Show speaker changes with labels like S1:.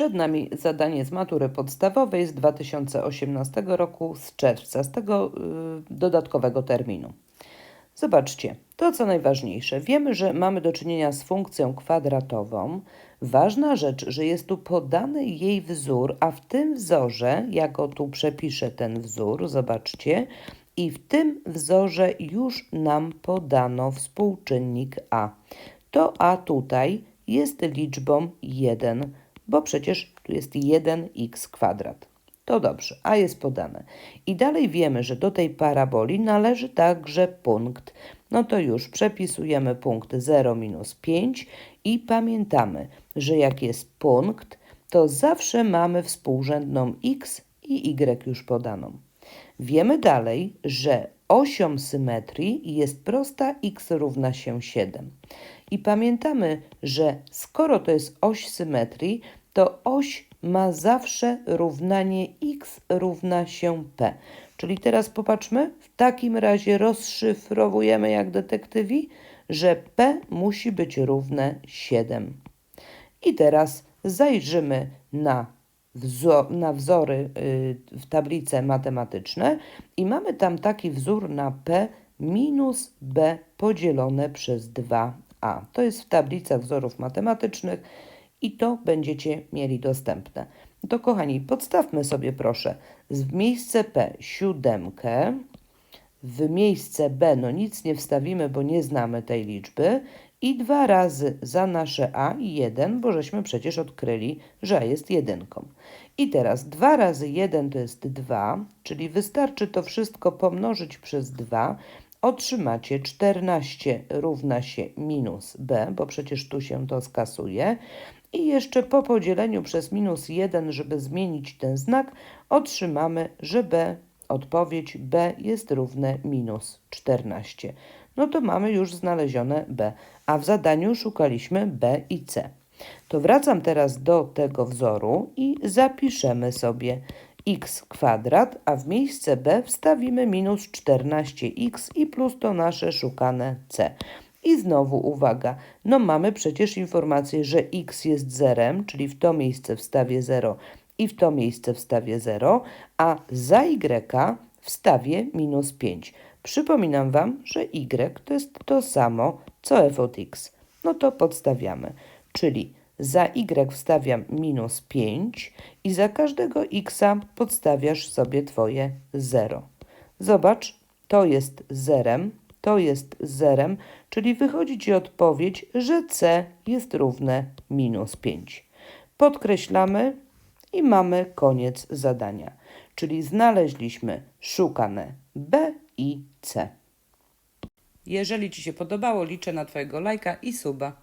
S1: Przed nami zadanie z matury podstawowej z 2018 roku, z czerwca, z tego y, dodatkowego terminu. Zobaczcie, to co najważniejsze. Wiemy, że mamy do czynienia z funkcją kwadratową. Ważna rzecz, że jest tu podany jej wzór, a w tym wzorze, ja go tu przepiszę ten wzór, zobaczcie, i w tym wzorze już nam podano współczynnik a. To a tutaj jest liczbą 1, bo przecież tu jest 1x kwadrat. To dobrze, a jest podane. I dalej wiemy, że do tej paraboli należy także punkt. No to już przepisujemy punkt 0 minus 5 i pamiętamy, że jak jest punkt, to zawsze mamy współrzędną x i y już podaną. Wiemy dalej, że osią symetrii jest prosta x równa się 7. I pamiętamy, że skoro to jest oś symetrii, to oś ma zawsze równanie x równa się p. Czyli teraz popatrzmy, w takim razie rozszyfrowujemy jak detektywi, że p musi być równe 7. I teraz zajrzymy na, na wzory y, w tablice matematyczne i mamy tam taki wzór na p minus b podzielone przez 2a. To jest w tablicach wzorów matematycznych i to będziecie mieli dostępne. To kochani, podstawmy sobie proszę w miejsce p siódemkę, w miejsce b no nic nie wstawimy, bo nie znamy tej liczby i dwa razy za nasze a i 1, bo żeśmy przecież odkryli, że a jest jedynką. I teraz 2 razy 1 to jest 2, czyli wystarczy to wszystko pomnożyć przez 2. Otrzymacie 14 równa się minus b, bo przecież tu się to skasuje. I jeszcze po podzieleniu przez minus 1, żeby zmienić ten znak, otrzymamy, że b, odpowiedź b jest równe minus 14. No to mamy już znalezione b, a w zadaniu szukaliśmy b i c. To wracam teraz do tego wzoru i zapiszemy sobie x kwadrat, a w miejsce b wstawimy minus 14x i plus to nasze szukane c. I znowu uwaga, no mamy przecież informację, że x jest zerem, czyli w to miejsce wstawię 0 i w to miejsce wstawię 0, a za y wstawię minus 5. Przypominam Wam, że y to jest to samo co f od x. No to podstawiamy, czyli za y wstawiam minus 5 i za każdego x podstawiasz sobie Twoje 0. Zobacz, to jest zerem, to jest zerem, czyli wychodzi Ci odpowiedź, że c jest równe minus 5. Podkreślamy i mamy koniec zadania. Czyli znaleźliśmy szukane B i C. Jeżeli Ci się podobało, liczę na Twojego lajka i suba.